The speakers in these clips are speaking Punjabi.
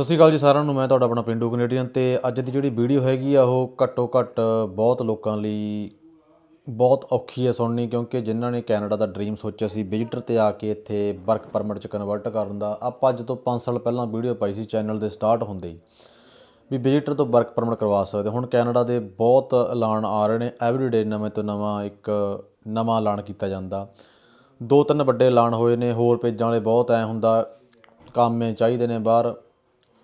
ਸਤਿ ਸ਼੍ਰੀ ਅਕਾਲ ਜੀ ਸਾਰਿਆਂ ਨੂੰ, ਮੈਂ ਤੁਹਾਡਾ ਆਪਣਾ ਪਿੰਡੂ ਕੈਨੇਡੀਅਨ ਤੇ ਅੱਜ ਦੀ ਜਿਹੜੀ ਵੀਡੀਓ ਹੈਗੀ ਆ, ਉਹ ਘੱਟੋ ਘੱਟ ਬਹੁਤ ਲੋਕਾਂ ਲਈ ਬਹੁਤ ਔਖੀ ਹੈ ਸੁਣਨੀ, ਕਿਉਂਕਿ ਜਿਨ੍ਹਾਂ ਨੇ ਕੈਨੇਡਾ ਦਾ ਡ੍ਰੀਮ ਸੋਚਿਆ ਸੀ ਵਿਜ਼ਿਟਰ ਤੇ ਆ ਕੇ ਇੱਥੇ ਵਰਕ ਪਰਮਿਟ ਚ ਕਨਵਰਟ ਕਰਨ ਦਾ। ਆਪਾਂ ਅੱਜ ਤੋਂ 5 ਸਾਲ ਪਹਿਲਾਂ ਵੀਡੀਓ ਪਾਈ ਸੀ ਚੈਨਲ ਦੇ ਸਟਾਰਟ ਹੁੰਦੇ ਹੀ, ਵੀ ਵਿਜ਼ਿਟਰ ਤੋਂ ਵਰਕ ਪਰਮਿਟ ਕਰਵਾ ਸਕਦੇ ਹੁਣ ਕੈਨੇਡਾ ਦੇ ਬਹੁਤ ਐਲਾਨ ਆ ਰਹੇ ਨੇ ਐਵਰੀਡੇ ਨਵੇਂ ਤੋਂ ਨਵਾਂ ਇੱਕ ਨਵਾਂ ਐਲਾਨ ਕੀਤਾ ਜਾਂਦਾ। ਦੋ ਤਿੰਨ ਵੱਡੇ ਐਲਾਨ ਹੋਏ ਨੇ, ਹੋਰ ਪੇਜਾਂ ਵਾਲੇ ਬਹੁਤ ਐ ਹੁੰਦਾ, ਕੰਮ ਚਾਹੀਦੇ ਨੇ ਬਾਹਰ।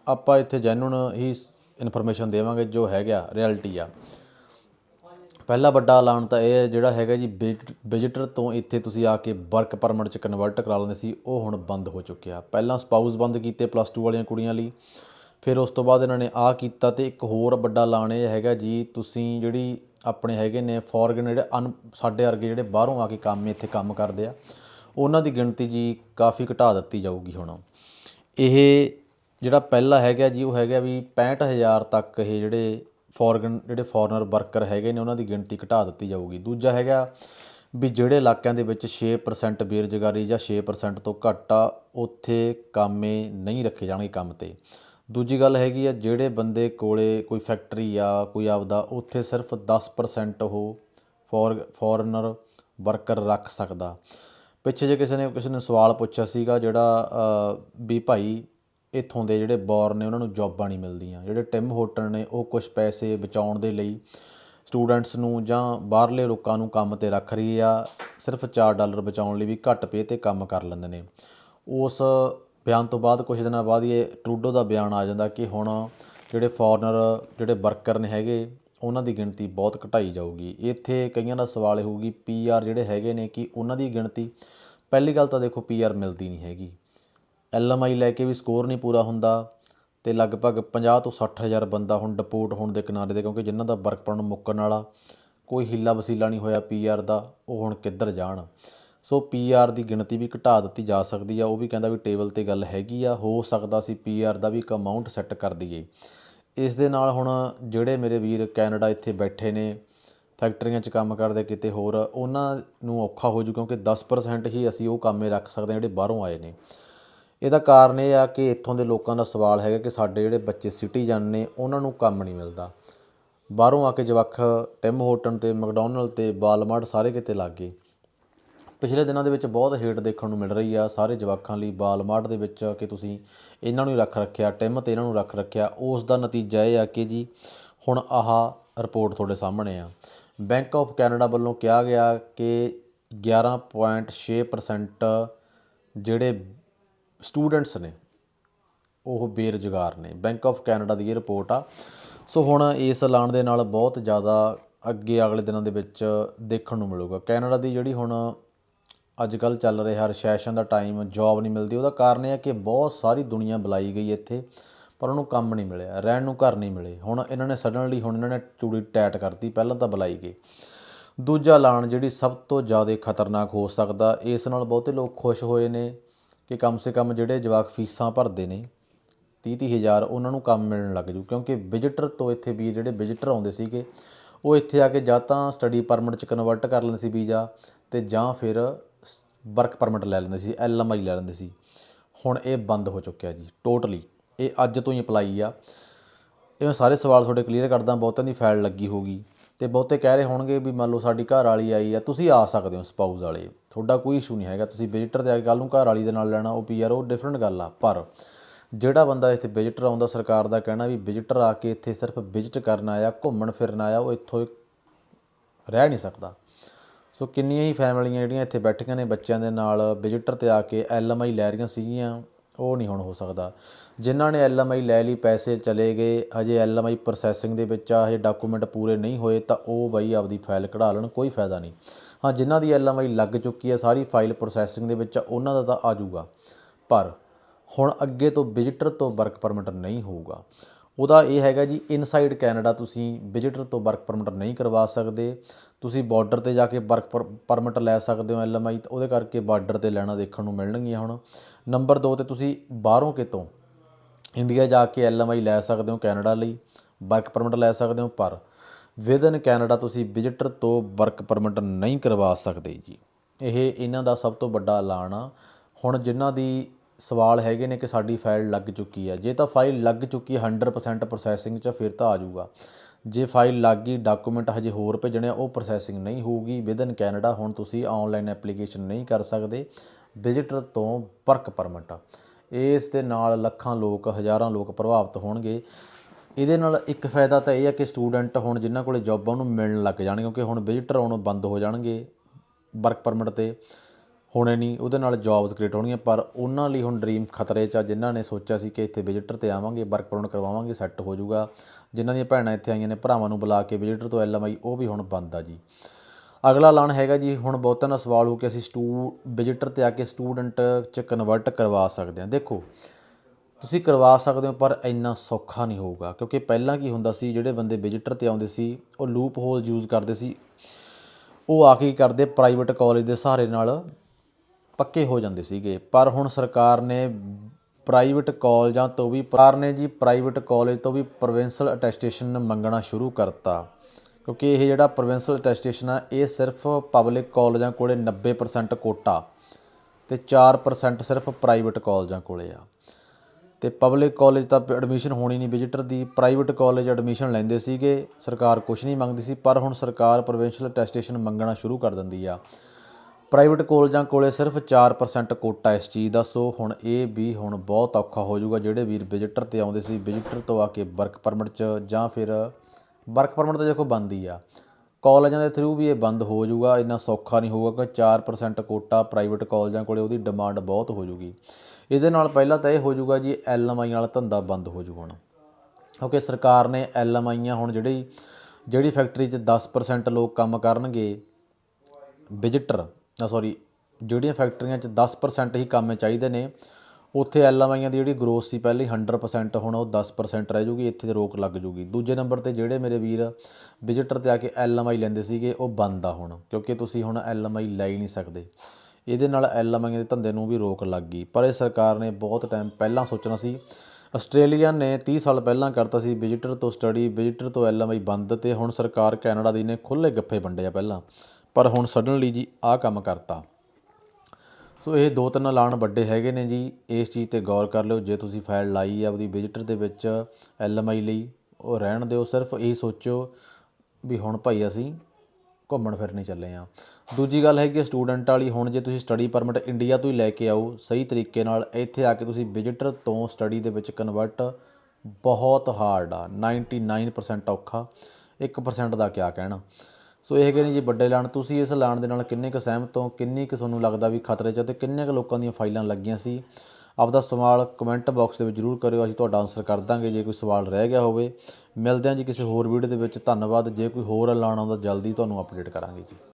ਆਪਾਂ ਇੱਥੇ ਜੈਨੂਨ ਹੀ ਇਨਫੋਰਮੇਸ਼ਨ ਦੇਵਾਂਗੇ ਜੋ ਹੈਗਾ ਰਿਐਲਿਟੀ ਆ। ਪਹਿਲਾ ਵੱਡਾ ਐਲਾਨ ਤਾਂ ਇਹ ਹੈ ਜਿਹੜਾ ਹੈਗਾ ਜੀ ਵਿਜ਼ਿਟਰ ਤੋਂ ਇੱਥੇ ਤੁਸੀਂ ਆ ਕੇ ਵਰਕ ਪਰਮਿਟ ਚ ਕਨਵਰਟ ਕਰਾ ਲੈਂਦੇ ਸੀ, ਉਹ ਹੁਣ ਬੰਦ ਹੋ ਚੁੱਕਿਆ। ਪਹਿਲਾਂ ਸਪਾਊਸ ਬੰਦ ਕੀਤੇ ਪਲੱਸ 2 ਵਾਲੀਆਂ ਕੁੜੀਆਂ ਲਈ, ਫਿਰ ਉਸ ਤੋਂ ਬਾਅਦ ਇਹਨਾਂ ਨੇ ਆ ਕੀਤਾ ਤੇ ਇੱਕ ਹੋਰ ਵੱਡਾ ਐਲਾਨ ਇਹ ਹੈਗਾ ਜੀ, ਤੁਸੀਂ ਜਿਹੜੀ ਆਪਣੇ ਹੈਗੇ ਨੇ ਫੋਰਗਨ ਜਿਹੜੇ ਅਨ, ਸਾਡੇ ਵਰਗੇ ਜਿਹੜੇ ਬਾਹਰੋਂ ਆ ਕੇ ਕੰਮ, ਇੱਥੇ ਕੰਮ ਕਰਦੇ ਆ, ਉਹਨਾਂ ਦੀ ਗਿਣਤੀ ਜੀ ਕਾਫੀ ਘਟਾ ਦਿੱਤੀ ਜਾਊਗੀ ਹੁਣ। ਇਹ ਜਿਹੜਾ ਪਹਿਲਾ ਹੈਗਾ ਜੀ, ਉਹ ਹੈਗਾ ਵੀ 65000 ਤੱਕ ਇਹ ਜਿਹੜੇ ਫੋਰਨ ਜਿਹੜੇ ਫੋਰਨਰ ਵਰਕਰ ਹੈਗੇ ਨੇ, ਉਹਨਾਂ ਦੀ ਗਿਣਤੀ ਘਟਾ ਦਿੱਤੀ ਜਾਊਗੀ। ਦੂਜਾ ਹੈਗਾ ਵੀ ਜਿਹੜੇ ਇਲਾਕਿਆਂ ਦੇ ਵਿੱਚ 6% ਬੇਰੁਜ਼ਗਾਰੀ ਜਾਂ 6% ਤੋਂ ਘੱਟ ਆ, ਉੱਥੇ ਕਾਮੇ ਨਹੀਂ ਰੱਖੇ ਜਾਣਗੇ ਕੰਮ ਤੇ। ਦੂਜੀ ਗੱਲ ਹੈਗੀ ਆ, ਜਿਹੜੇ ਬੰਦੇ ਕੋਲੇ ਕੋਈ ਫੈਕਟਰੀ ਆ, ਕੋਈ ਆਪਦਾ, ਉੱਥੇ ਸਿਰਫ 10% ਉਹ ਫੋਰ, ਫੋਰਨਰ ਵਰਕਰ ਰੱਖ ਸਕਦਾ। ਪਿੱਛੇ ਜੇ ਕਿਸੇ ਨੇ ਕਿਸੇ ਨੇ ਸਵਾਲ ਪੁੱਛਿਆ ਸੀਗਾ ਜਿਹੜਾ ਵੀ ਭਾਈ ਇੱਥੋਂ ਦੇ ਜਿਹੜੇ ਬੌਰ ਨੇ ਉਹਨਾਂ ਨੂੰ ਜੌਬਾਂ ਨਹੀਂ ਮਿਲਦੀਆਂ। ਜਿਹੜੇ ਟਿਮ ਹੋਟਲ ਨੇ ਉਹ ਕੁਝ ਪੈਸੇ ਬਚਾਉਣ ਦੇ ਲਈ ਸਟੂਡੈਂਟਸ ਨੂੰ ਜਾਂ ਬਾਹਰਲੇ ਲੋਕਾਂ ਨੂੰ ਕੰਮ ਤੇ ਰੱਖ ਰਹੀ ਆ, ਸਿਰਫ 4 ਡਾਲਰ ਬਚਾਉਣ ਲਈ ਵੀ ਘੱਟ ਪੇ ਤੇ ਕੰਮ ਕਰ ਲੈਂਦੇ ਨੇ। ਉਸ ਬਿਆਨ ਤੋਂ ਬਾਅਦ ਕੁਝ ਦਿਨਾਂ ਬਾਅਦ ਇਹ ਟਰੂਡੋ ਦਾ ਬਿਆਨ ਆ ਜਾਂਦਾ ਕਿ ਹੁਣ ਜਿਹੜੇ ਫੋਰਨਰ ਜਿਹੜੇ ਵਰਕਰ ਨੇ ਹੈਗੇ, ਉਹਨਾਂ ਦੀ ਗਿਣਤੀ ਬਹੁਤ ਘਟਾਈ ਜਾਊਗੀ। ਇੱਥੇ ਕਈਆਂ ਦਾ ਸਵਾਲ ਇਹ ਹੋਊਗੀ ਪੀਆਰ ਜਿਹੜੇ ਹੈਗੇ ਨੇ ਕਿ ਉਹਨਾਂ ਦੀ ਗਿਣਤੀ, ਪਹਿਲੀ ਗੱਲ ਤਾਂ ਦੇਖੋ ਪੀਆਰ ਮਿਲਦੀ ਨਹੀਂ ਹੈਗੀ। ਐਲਐਮਆਈ ਲੈ ਕੇ ਵੀ ਸਕੋਰ ਨਹੀਂ ਪੂਰਾ ਹੁੰਦਾ ਤੇ ਲਗਭਗ 50 ਤੋਂ 60 ਹਜ਼ਾਰ ਬੰਦਾ ਹੁਣ ਡਿਪੋਰਟ ਹੋਣ ਦੇ ਕਿਨਾਰੇ ਤੇ, ਕਿਉਂਕਿ ਜਿਨ੍ਹਾਂ ਦਾ ਵਰਕ ਪਰਮਿਟ ਮੁੱਕਣ ਵਾਲਾ ਕੋਈ ਹੀਲਾ ਵਸੀਲਾ ਨਹੀਂ ਹੋਇਆ ਪੀਆਰ ਦਾ, ਉਹ ਹੁਣ ਕਿੱਧਰ ਜਾਣ। ਸੋ ਪੀਆਰ ਦੀ ਗਿਣਤੀ ਵੀ ਘਟਾ ਦਿੱਤੀ ਜਾ ਸਕਦੀ ਆ, ਉਹ ਵੀ ਕਹਿੰਦਾ ਵੀ ਟੇਬਲ ਤੇ ਗੱਲ ਹੈਗੀ ਆ, ਹੋ ਸਕਦਾ ਸੀ ਪੀਆਰ ਦਾ ਵੀ ਇੱਕ ਅਮਾਉਂਟ ਸੈੱਟ ਕਰ ਦਈਏ। ਇਸ ਦੇ ਨਾਲ ਹੁਣ ਜਿਹੜੇ ਮੇਰੇ ਵੀਰ ਕੈਨੇਡਾ ਇੱਥੇ ਬੈਠੇ ਨੇ, ਫੈਕਟਰੀਆਂ 'ਚ ਕੰਮ ਕਰਦੇ ਕਿਤੇ ਹੋਰ, ਉਹਨਾਂ ਨੂੰ ਔਖਾ ਹੋ ਜੂ, ਕਿਉਂਕਿ 10% ਹੀ ਅਸੀਂ ਉਹ ਕਾਮੇ ਰੱਖ ਸਕਦੇ ਹਾਂ ਜਿਹੜੇ ਬਾਹਰੋਂ ਆਏ ਨੇ। ਇਹਦਾ ਕਾਰਨ ਇਹ ਆ ਕਿ ਇੱਥੋਂ ਦੇ ਲੋਕਾਂ ਦਾ ਸਵਾਲ ਹੈਗਾ ਕਿ ਸਾਡੇ ਜਿਹੜੇ ਬੱਚੇ ਸਿਟੀਜ਼ਨ ਨੇ, ਉਹਨਾਂ ਨੂੰ ਕੰਮ ਨਹੀਂ ਮਿਲਦਾ। ਬਾਹਰੋਂ ਆ ਕੇ ਜਵਾਕ ਟਿਮ ਹੋਟਨ ਤੇ ਮੈਕਡੋਨਲਡ ਤੇ ਵਾਲਮਾਰਟ ਸਾਰੇ ਕਿਤੇ ਲੱਗ ਗਏ। ਪਿਛਲੇ ਦਿਨਾਂ ਦੇ ਵਿੱਚ ਬਹੁਤ ਹੇਟ ਦੇਖਣ ਨੂੰ ਮਿਲ ਰਹੀ ਆ, ਸਾਰੇ ਜਵਾਖਾਂ ਲਈ ਵਾਲਮਾਰਟ ਦੇ ਵਿੱਚ ਕਿ ਤੁਸੀਂ ਇਹਨਾਂ ਨੂੰ ਹੀ ਰੱਖ ਰੱਖਿਆ, ਟਿਮ ਤੇ ਇਹਨਾਂ ਨੂੰ ਰੱਖ ਰੱਖਿਆ। ਉਸ ਦਾ ਨਤੀਜਾ ਇਹ ਆ ਕਿ ਜੀ, ਹੁਣ ਆਹ ਰਿਪੋਰਟ ਤੁਹਾਡੇ ਸਾਹਮਣੇ ਆ। ਬੈਂਕ ਆਫ ਕੈਨੇਡਾ ਵੱਲੋਂ ਕਿਹਾ ਗਿਆ ਕਿ 11.6% ਜਿਹੜੇ ਸਟੂਡੈਂਟਸ ਨੇ, ਉਹ ਬੇਰੁਜ਼ਗਾਰ ਨੇ। ਬੈਂਕ ਆਫ ਕੈਨੇਡਾ ਦੀ ਇਹ ਰਿਪੋਰਟ ਆ। ਸੋ ਹੁਣ ਇਸ ਐਲਾਨ ਦੇ ਨਾਲ ਬਹੁਤ ਜ਼ਿਆਦਾ ਅੱਗੇ ਅਗਲੇ ਦਿਨਾਂ ਦੇ ਵਿੱਚ ਦੇਖਣ ਨੂੰ ਮਿਲੂਗਾ। ਕੈਨੇਡਾ ਦੀ ਜਿਹੜੀ ਹੁਣ ਅੱਜ ਕੱਲ ਚੱਲ ਰਿਹਾ ਰਿਸੈਸ਼ਨ ਦਾ ਟਾਈਮ ਜੌਬ ਨਹੀਂ ਮਿਲਦੀ। ਉਹਦਾ ਕਾਰਨ ਇਹ ਹੈ ਕਿ ਬਹੁਤ ਸਾਰੀ ਦੁਨੀਆ ਬੁਲਾਈ ਗਈ ਇੱਥੇ, ਪਰ ਉਹਨੂੰ ਕੰਮ ਨਹੀਂ ਮਿਲਿਆ। ਰਹਿਣ ਨੂੰ ਘਰ ਨਹੀਂ ਮਿਲੇ। ਹੁਣ ਇਹਨਾਂ ਨੇ ਸਡਨਲੀ ਹੁਣ ਇਹਨਾਂ ਨੇ ਚੂੜੀ ਟੈਟ ਕਰਤੀ। ਪਹਿਲਾਂ ਤਾਂ ਬੁਲਾਈ ਗਈ। ਦੂਜਾ ਐਲਾਨ ਜਿਹੜੀ ਸਭ ਤੋਂ ਜ਼ਿਆਦਾ ਖਤਰਨਾਕ ਹੋ ਸਕਦਾ, ਇਸ ਨਾਲ ਬਹੁਤੇ ਲੋਕ ਖੁਸ਼ ਹੋਏ ਨੇ। ਕਿ ਕਮ ਸੇ ਕਮ ਜਿਹੜੇ ਜਵਾਕ ਫੀਸਾਂ ਭਰਦੇ ਨੇ 30 ਹਜ਼ਾਰ ਉਹਨਾਂ ਨੂੰ ਕੰਮ ਮਿਲਣ ਲੱਗ ਜੂ, ਕਿਉਂਕਿ ਵਿਜ਼ਿਟਰ ਤੋਂ ਇੱਥੇ ਵੀ ਜਿਹੜੇ ਵਿਜ਼ਿਟਰ ਆਉਂਦੇ ਸੀਗੇ, ਉਹ ਇੱਥੇ ਆ ਕੇ ਜਾਂ ਤਾਂ ਸਟੱਡੀ ਪਰਮਿਟ ਚ ਕਨਵਰਟ ਕਰ ਲੈਂਦੇ ਸੀ ਵੀਜ਼ਾ ਤੇ ਜਾਂ ਫਿਰ ਵਰਕ ਪਰਮਿਟ ਲੈ ਲੈਂਦੇ ਸੀ ਐਲਐਮਆਈ ਲੈ ਲੈਂਦੇ ਸੀ। ਹੁਣ ਇਹ ਬੰਦ ਹੋ ਚੁੱਕਿਆ ਜੀ ਟੋਟਲੀ ਇਹ ਅੱਜ ਤੋਂ ਹੀ ਅਪਲਾਈ ਆ। ਇਹ ਮੈਂ ਸਾਰੇ ਸਵਾਲ ਤੁਹਾਡੇ ਕਲੀਅਰ ਕਰਦਾ, ਬਹੁਤਿਆਂ ਦੀ ਫਾਈਲ ਲੱਗੀ ਹੋਗੀ ਤੇ ਬਹੁਤੇ ਕਹਿ ਰਹੇ ਹੋਣਗੇ ਵੀ ਮੰਨ ਲਓ ਸਾਡੀ ਘਰ ਵਾਲੀ ਆਈ ਆ, ਤੁਸੀਂ ਆ ਸਕਦੇ ਹੋ ਸਪਾਊਸ ਵਾਲੇ। ਤੁਹਾਡਾ ਕੋਈ ਇਸ਼ੂ ਨਹੀਂ ਹੈਗਾ। ਤੁਸੀਂ ਵਿਜ਼ਿਟਰ ਤੇ ਆ ਕੇ ਕੱਲ ਨੂੰ ਘਰ ਵਾਲੀ ਦੇ ਨਾਲ ਲੈਣਾ, ਉਹ ਪੀਆਰ ਉਹ ਡਿਫਰੈਂਟ ਗੱਲ ਆ। ਪਰ ਜਿਹੜਾ ਬੰਦਾ ਇੱਥੇ ਵਿਜ਼ਿਟਰ ਆਉਂਦਾ, ਸਰਕਾਰ ਦਾ ਕਹਿਣਾ ਵੀ ਵਿਜ਼ਿਟਰ ਆ ਕੇ ਇੱਥੇ ਸਿਰਫ ਵਿਜ਼ਿਟ ਕਰਨ ਆਇਆ, ਘੁੰਮਣ ਫਿਰਨ ਆਇਆ, ਉਹ ਇੱਥੋਂ ਰਹਿ ਨਹੀਂ ਸਕਦਾ। ਸੋ ਕਿੰਨੀਆਂ ਹੀ ਫੈਮਲੀਆਂ ਜਿਹੜੀਆਂ ਇੱਥੇ ਬੈਠੀਆਂ ਨੇ ਬੱਚਿਆਂ ਦੇ ਨਾਲ ਵਿਜ਼ਿਟਰ ਤੇ ਆ ਕੇ ਐਲਐਮਆਈ ਲੈ ਰਹੀਆਂ ਸੀਗੀਆਂ। ਉਹ ਨਹੀਂ ਹੁਣ ਹੋ ਸਕਦਾ। ਜਿਨ੍ਹਾਂ ਨੇ ਐਲਐਮਆਈ ਲੈ ਲਈ ਪੈਸੇ ਚਲੇ ਗਏ ਹਜੇ ਐਲਐਮਆਈ ਪ੍ਰੋਸੈਸਿੰਗ ਦੇ ਵਿੱਚ ਆ ਹਜੇ ਡਾਕੂਮੈਂਟ ਪੂਰੇ ਨਹੀਂ ਹੋਏ ਤਾਂ ਉਹ ਬਈ ਆਪਦੀ ਫਾਈਲ ਕਢਾ ਲੈਣ ਕੋਈ ਫਾਇਦਾ ਨਹੀਂ। ਹਾਂ ਜਿਨ੍ਹਾਂ ਦੀ ਐਲਐਮਆਈ ਲੱਗ ਚੁੱਕੀ ਹੈ ਸਾਰੀ ਫਾਈਲ ਪ੍ਰੋਸੈਸਿੰਗ ਦੇ ਵਿੱਚ ਆ, ਉਹਨਾਂ ਦਾ ਤਾਂ ਆ ਜਾਊਗਾ। ਪਰ ਹੁਣ ਅੱਗੇ ਤੋਂ ਵਿਜ਼ਿਟਰ ਤੋਂ ਵਰਕ ਪਰਮਿਟ ਨਹੀਂ ਹੋਊਗਾ। ਉਹਦਾ ਇਹ ਹੈਗਾ ਜੀ ਇਨਸਾਈਡ ਕੈਨੇਡਾ ਤੁਸੀਂ ਵਿਜ਼ਿਟਰ ਤੋਂ ਵਰਕ ਪਰਮਿਟ ਨਹੀਂ ਕਰਵਾ ਸਕਦੇ। ਤੁਸੀਂ ਬਾਰਡਰ ਤੇ ਜਾ ਕੇ ਵਰਕ ਪਰਮਿਟ ਲੈ ਸਕਦੇ ਹੋ ਐਲਐਮਆਈ ਉਹਦੇ ਕਰਕੇ ਬਾਰਡਰ ਤੇ ਲੈਣਾ ਦੇਖਣ ਨੂੰ ਮਿਲਣਗੀਆਂ ਹੁਣ। ਨੰਬਰ 2 ਤੇ ਤੁਸੀਂ ਬਾਹਰੋਂ ਕਿਤੋਂ ਇੰਡੀਆ ਜਾ ਕੇ ਐਲਐਮਆਈ ਲੈ ਸਕਦੇ ਹੋ ਕੈਨੇਡਾ ਲਈ ਵਰਕ ਪਰਮਿਟ ਲੈ ਸਕਦੇ ਹੋ, ਪਰ ਵਿਦਨ ਕੈਨੇਡਾ ਤੁਸੀਂ ਵਿਜ਼ਿਟਰ ਤੋਂ ਵਰਕ ਪਰਮਿਟ ਨਹੀਂ ਕਰਵਾ ਸਕਦੇ ਜੀ। ਇਹ ਇਹਨਾਂ ਦਾ ਸਭ ਤੋਂ ਵੱਡਾ ਐਲਾਨ ਆ। ਹੁਣ ਜਿਨ੍ਹਾਂ ਦੀ ਸਵਾਲ ਹੈਗੇ ਨੇ ਕਿ ਸਾਡੀ ਫਾਈਲ ਲੱਗ ਚੁੱਕੀ ਹੈ ਜੇ ਤਾਂ ਫਾਈਲ ਲੱਗ ਚੁੱਕੀ ਹੈ 100% ਪ੍ਰੋਸੈਸਿੰਗ 'ਚ, ਫਿਰ ਤਾਂ ਆ ਜਾਊਗਾ। ਜੇ ਫਾਈਲ ਲੱਗ ਗਈ ਡਾਕੂਮੈਂਟ ਹਜੇ ਹੋਰ ਭੇਜਣੇ ਆ, ਉਹ ਪ੍ਰੋਸੈਸਿੰਗ ਨਹੀਂ ਹੋਊਗੀ। ਵਿਦਨ ਕੈਨੇਡਾ ਹੁਣ ਤੁਸੀਂ ਆਨਲਾਈਨ ਐਪਲੀਕੇਸ਼ਨ ਨਹੀਂ ਕਰ ਸਕਦੇ। ਵਿਜ਼ਿਟਰ ਤੋਂ ਵਰਕ ਪਰਮਿਟ ਇਸ ਦੇ ਨਾਲ ਲੱਖਾਂ ਲੋਕ, ਹਜ਼ਾਰਾਂ ਲੋਕ ਪ੍ਰਭਾਵਿਤ ਹੋਣਗੇ। ਇਹਦੇ ਨਾਲ ਇੱਕ ਫਾਇਦਾ ਤਾਂ ਇਹ ਹੈ ਕਿ ਸਟੂਡੈਂਟ ਹੁਣ ਜਿਨ੍ਹਾਂ ਕੋਲੇ ਜੌਬਾਂ ਉਹਨੂੰ ਮਿਲਣ ਲੱਗ ਜਾਣਗੇ ਕਿਉਂਕਿ ਹੁਣ ਵਿਜ਼ਿਟਰ ਆਉਣੋਂ ਬੰਦ ਹੋ ਜਾਣਗੇ ਵਰਕ ਪਰਮਿਟ ਤੇ। ਹੋਣੇ ਨਹੀਂ, ਉਹਦੇ ਨਾਲ ਜੌਬਸ ਕ੍ਰੀਏਟ ਹੋਣਗੀਆਂ, ਪਰ ਉਹਨਾਂ ਲਈ ਹੁਣ ਡ੍ਰੀਮ ਖਤਰੇ 'ਚ ਆ, ਜਿਨ੍ਹਾਂ ਨੇ ਸੋਚਿਆ ਸੀ ਕਿ ਇੱਥੇ ਵਿਜ਼ਿਟਰ ਤੇ ਆਵਾਂਗੇ ਵਰਕ ਪਰਮਿਟ ਕਰਵਾਵਾਂਗੇ ਸੈੱਟ ਹੋ ਜਾਊਗਾ। ਜਿਨ੍ਹਾਂ ਦੀਆਂ ਭੈਣਾਂ ਇੱਥੇ ਆਈਆਂ ਨੇ, ਭਰਾਵਾਂ ਨੂੰ ਬੁਲਾ ਕੇ ਵਿਜ਼ਿਟਰ ਤੋਂ ਐਲਐਮਆਈ ਉਹ ਵੀ ਹੁਣ ਬੰਦ ਆ ਜੀ। ਅਗਲਾ ਐਲਾਨ ਹੈਗਾ ਜੀ, ਹੁਣ ਬਹੁਤਾਂ ਦਾ ਸਵਾਲ ਹੋ ਕਿ ਅਸੀਂ ਸਟੂ ਵਿਜ਼ਿਟਰ ਤੇ ਆ ਕੇ ਸਟੂਡੈਂਟ 'ਚ ਕਨਵਰਟ ਕਰਵਾ ਸਕਦੇ ਹਾਂ। ਦੇਖੋ, ਤੁਸੀਂ ਕਰਵਾ ਸਕਦੇ ਹੋ, ਪਰ ਇੰਨਾ ਸੌਖਾ ਨਹੀਂ ਹੋਊਗਾ, ਕਿਉਂਕਿ ਪਹਿਲਾਂ ਕੀ ਹੁੰਦਾ ਸੀ, ਜਿਹੜੇ ਬੰਦੇ ਵਿਜ਼ਿਟਰ ਤੇ ਆਉਂਦੇ ਸੀ, ਉਹ ਲੂਪ ਹੋਲ ਯੂਜ਼ ਕਰਦੇ ਸੀ। ਉਹ ਆ ਕੇ ਕੀ ਕਰਦੇ ਪ੍ਰਾਈਵੇਟ ਕਾਲਜ ਦੇ ਸਹਾਰੇ ਨਾਲ ਪੱਕੇ ਹੋ ਜਾਂਦੇ ਸੀਗੇ। ਪਰ ਹੁਣ ਸਰਕਾਰ ਨੇ ਪ੍ਰਾਈਵੇਟ ਕਾਲਜਾਂ ਤੋਂ ਵੀ ਸਰਕਾਰ ਨੇ ਜੀ ਪ੍ਰਾਈਵੇਟ ਕਾਲਜ ਤੋਂ ਵੀ ਪ੍ਰੋਵਿੰਸ਼ਲ ਅਟੈਸਟੇਸ਼ਨ ਮੰਗਣਾ ਸ਼ੁਰੂ ਕਰਤਾ। ਕਿਉਂਕਿ ਇਹ ਜਿਹੜਾ ਪ੍ਰੋਵਿੰਸ਼ਲ ਅਟੈਸਟੇਸ਼ਨ ਆ, ਇਹ ਸਿਰਫ ਪਬਲਿਕ ਕਾਲਜਾਂ ਕੋਲੇ 90% ਕੋਟਾ ਤੇ 4% ਸਿਰਫ ਪ੍ਰਾਈਵੇਟ ਕਾਲਜਾਂ ਕੋਲੇ ਆ। ਤੇ ਪਬਲਿਕ ਕਾਲਜ ਤਾਂ ਐਡਮਿਸ਼ਨ ਹੋਣੀ ਨਹੀਂ ਵਿਜ਼ਿਟਰ ਦੀ। ਪ੍ਰਾਈਵੇਟ ਕਾਲਜ ਐਡਮਿਸ਼ਨ ਲੈਂਦੇ ਸੀਗੇ। ਸਰਕਾਰ ਕੁਝ ਨਹੀਂ ਮੰਗਦੀ ਸੀ, ਪਰ ਹੁਣ ਸਰਕਾਰ ਪ੍ਰੋਵਿੰਸ਼ਲ ਅਟੈਸਟੇਸ਼ਨ ਮੰਗਣਾ ਸ਼ੁਰੂ ਕਰ ਦਿੰਦੀ ਆ। ਪ੍ਰਾਈਵੇਟ ਕਾਲਜਾਂ ਕੋਲੇ ਸਿਰਫ 4% ਕੋਟਾ ਇਸ ਚੀਜ਼ ਦਾ। ਸੋ ਹੁਣ ਇਹ ਵੀ ਹੁਣ ਬਹੁਤ ਔਖਾ ਹੋ ਜਾਊਗਾ। ਜਿਹੜੇ ਵੀਰ ਵਿਜ਼ਿਟਰ ਤੇ ਆਉਂਦੇ ਸੀ ਵਿਜ਼ਿਟਰ ਤੋਂ ਆ ਕੇ ਵਰਕ ਪਰਮਿਟ 'ਚ ਜਾਂ ਫਿਰ ਵਰਕ ਪਰਮਿਟ ਤਾਂ ਦੇਖੋ ਬੰਦ ਹੀ ਆ। ਕਾਲਜਾਂ ਦੇ ਥਰੂ ਵੀ ਇਹ ਬੰਦ ਹੋ ਜਾਊਗਾ। ਇੰਨਾ ਸੌਖਾ ਨਹੀਂ ਹੋਊਗਾ ਕਿ 4% ਕੋਟਾ ਪ੍ਰਾਈਵੇਟ ਕਾਲਜਾਂ ਕੋਲੇ ਉਹਦੀ ਡਿਮਾਂਡ ਬਹੁਤ ਹੋ ਜਾਊਗੀ। ਇਹਦੇ ਨਾਲ ਪਹਿਲਾਂ ਤਾਂ ਇਹ ਹੋ ਜਾਊਗਾ ਜੀ ਐਲਐਮਆਈ ਵਾਲਾ ਧੰਦਾ ਬੰਦ ਹੋ ਜਾਊ ਹੁਣ। ਕਿਉਂਕਿ ਸਰਕਾਰ ਨੇ ਐਲਐਮਆਈਆਂ ਹੁਣ ਜਿਹੜੀ ਜਿਹੜੀ ਫੈਕਟਰੀ 'ਚ 10% ਲੋਕ ਕੰਮ ਕਰਨਗੇ ਵਿਜ਼ਿਟਰ ਆ ਸੌਰੀ ਜਿਹੜੀਆਂ ਫੈਕਟਰੀਆਂ 'ਚ 10% ਹੀ ਕੰਮ ਚਾਹੀਦੇ ਨੇ, ਉੱਥੇ ਐਲਐਮਆਈਆਂ ਦੀ ਜਿਹੜੀ ਗਰੋਥ ਸੀ ਪਹਿਲੇ 100% ਹੁਣ ਉਹ 10% ਰਹਿ ਜੂਗੀ, ਇੱਥੇ ਤੇ ਰੋਕ ਲੱਗ ਜੂਗੀ। ਦੂਜੇ ਨੰਬਰ ਤੇ ਜਿਹੜੇ ਮੇਰੇ ਵੀਰ ਵਿਜ਼ਿਟਰ ਤੇ ਆ ਕੇ ਐਲਐਮਆਈ ਲੈਂਦੇ ਸੀਗੇ, ਉਹ ਬੰਦ ਆ ਹੁਣ, ਕਿਉਂਕਿ ਤੁਸੀਂ ਹੁਣ ਐਲਐਮਆਈ ਲੈ ਹੀ ਨਹੀਂ ਸਕਦੇ। ਇਹਦੇ ਨਾਲ ਐਲਐਮਆਈਆਂ ਦੇ ਧੰਦੇ ਨੂੰ ਵੀ ਰੋਕ ਲੱਗ ਗਈ। ਪਰ ਇਹ ਸਰਕਾਰ ਨੇ ਬਹੁਤ ਟਾਈਮ ਪਹਿਲਾਂ ਸੋਚਣਾ ਸੀ। ਆਸਟ੍ਰੇਲੀਆ ਨੇ 30 ਸਾਲ ਪਹਿਲਾਂ ਕਰਤਾ ਸੀ ਵਿਜ਼ਿਟਰ ਤੋਂ ਸਟੱਡੀ ਵਿਜ਼ਿਟਰ ਤੋਂ ਐਲਐਮਆਈ ਬੰਦ, ਤੇ ਹੁਣ ਸਰਕਾਰ ਕੈਨੇਡਾ ਦੀ ਨੇ ਖੁੱਲੇ ਗੱਫੇ ਵੰਡੇ ਆ ਪਹਿਲਾਂ। ਪਰ ਹੁਣ ਸਡਨਲੀ ਜੀ ਆਹ ਕੰਮ ਕਰਤਾ। ਸੋ ਇਹ ਦੋ ਤਿੰਨ ਐਲਾਨ ਵੱਡੇ ਹੈਗੇ ਨੇ ਜੀ। ਇਸ ਚੀਜ਼ ਤੇ ਗੌਰ ਕਰ ਲਿਓ। ਜੇ ਤੁਸੀਂ ਫਾਈਲ ਲਾਈ ਆ ਉਹਦੀ ਵਿਜ਼ਿਟਰ ਦੇ ਵਿੱਚ ਐਲਐਮਆਈ ਲਈ, ਉਹ ਰਹਿਣ ਦਿਓ। ਸਿਰਫ ਇਹ ਸੋਚੋ ਵੀ ਹੁਣ ਭਾਈ ਅਸੀਂ ਘੁੰਮਣ ਫਿਰਨ ਹੀ ਚੱਲੇ ਆ। ਦੂਜੀ ਗੱਲ ਹੈਗੀ ਸਟੂਡੈਂਟ ਵਾਲੀ, ਹੁਣ ਜੇ ਤੁਸੀਂ ਸਟੱਡੀ ਪਰਮਿਟ ਇੰਡੀਆ ਤੋਂ ਹੀ ਲੈ ਕੇ ਆਓ, ਸਹੀ ਤਰੀਕੇ ਨਾਲ ਇੱਥੇ ਆ ਕੇ ਤੁਸੀਂ ਵਿਜ਼ਿਟਰ ਤੋਂ ਸਟੱਡੀ ਦੇ ਵਿੱਚ ਕਨਵਰਟ ਬਹੁਤ ਹਾਰਡ ਆ। 99% ਔਖਾ। 1% ਦਾ ਕਿਆ ਕਹਿਣਾ। ਸੋ ਇਹ ਹੈਗੇ ਨੇ ਜੀ ਵੱਡੇ ਐਲਾਨ। ਤੁਸੀਂ ਇਸ ਐਲਾਨ ਦੇ ਨਾਲ ਕਿੰਨੇ ਕੁ ਸਹਿਮਤ ਹੋ? ਕਿੰਨੀ ਕੁ ਤੁਹਾਨੂੰ ਲੱਗਦਾ ਵੀ ਖਤਰੇ 'ਚ ਆ ਤੇ ਕਿੰਨੇ ਕੁ ਲੋਕਾਂ ਦੀਆਂ ਫਾਈਲਾਂ ਲੱਗੀਆਂ ਸੀ? ਆਪਦਾ ਸਵਾਲ ਕਮੈਂਟ ਬਾਕਸ ਦੇ ਵਿੱਚ ਜ਼ਰੂਰ ਕਰਿਓ। ਅਸੀਂ ਤੁਹਾਡਾ ਆਨਸਰ ਕਰ ਦਾਂਗੇ ਜੇ ਕੋਈ ਸਵਾਲ ਰਹਿ ਗਿਆ ਹੋਵੇ। ਮਿਲਦੇ ਹਾਂ ਜੀ ਕਿਸੇ ਹੋਰ ਵੀਡੀਓ ਦੇ ਵਿੱਚ। ਧੰਨਵਾਦ। ਜੇ ਕੋਈ ਹੋਰ ਐਲਾਨ ਆਉਂਦਾ, ਜਲਦੀ ਤੁਹਾਨੂੰ ਅਪਡੇਟ ਕਰਾਂਗੇ ਜੀ।